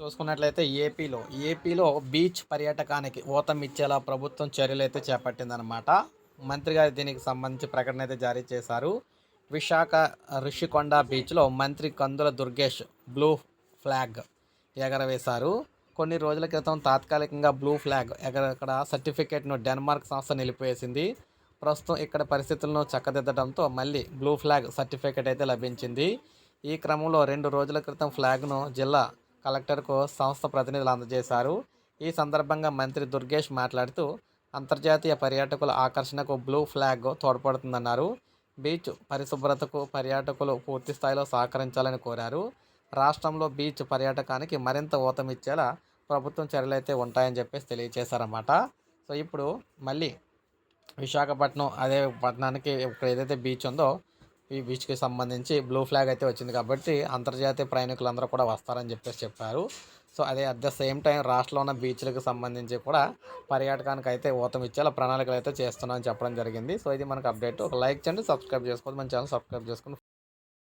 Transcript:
చూసుకున్నట్లయితే ఏపీలో ఏపీలో బీచ్ పర్యాటకానికి ఊతం ఇచ్చేలా ప్రభుత్వం చర్యలు అయితే చేపట్టిందనమాట మంత్రి గారు దీనికి సంబంధించి ప్రకటన అయితే జారీ చేశారు. విశాఖ రిషికొండ బీచ్లో మంత్రి కందుల దుర్గేష్ బ్లూ ఫ్లాగ్ ఎగరవేశారు. కొన్ని రోజుల క్రితం తాత్కాలికంగా బ్లూ ఫ్లాగ్ ఎగరక్కడ సర్టిఫికేట్ను డెన్మార్క్ సంస్థ నిలిపివేసింది. ప్రస్తుతం ఇక్కడ పరిస్థితులను చక్కదిద్దడంతో మళ్ళీ బ్లూ ఫ్లాగ్ సర్టిఫికేట్ అయితే లభించింది. ఈ క్రమంలో రెండు రోజుల క్రితం ఫ్లాగ్ను జిల్లా కలెక్టర్కు సంస్థ ప్రతినిధులు అందజేశారు. ఈ సందర్భంగా మంత్రి దుర్గేష్ మాట్లాడుతూ అంతర్జాతీయ పర్యాటకుల ఆకర్షణకు బ్లూ ఫ్లాగ్ తోడ్పడుతుందన్నారు. బీచ్ పరిశుభ్రతకు పర్యాటకులు పూర్తి స్థాయిలో సహకరించాలని కోరారు. రాష్ట్రంలో బీచ్ పర్యాటకానికి మరింత ఊతమిచ్చేలా ప్రభుత్వం చర్యలైతే ఉంటాయని చెప్పేసి తెలియజేశారన్నమాట. సో ఇప్పుడు మళ్ళీ విశాఖపట్నం అదే పట్టణానికి ఇక్కడ ఏదైతే బీచ్ ఉందో ఈ బీచ్కి సంబంధించి బ్లూ ఫ్లాగ్ అయితే వచ్చింది కాబట్టి అంతర్జాతీయ ప్రయాణికులందరూ కూడా వస్తారని చెప్పేసి చెప్పారు. సో అదే అట్ ద సేమ్ టైం రాష్ట్రంలో ఉన్న బీచ్లకు సంబంధించి కూడా పర్యాటకానికి అయితే ఊతం ఇచ్చేలా ప్రణాళికలు అయితే చేస్తున్నామని చెప్పడం జరిగింది. సో ఇది మనకు అప్డేట్ ఒక లైక్ చేయండి సబ్స్క్రైబ్ చేసుకోవద్దు. మన ఛానల్ సబ్స్క్రైబ్ చేసుకుని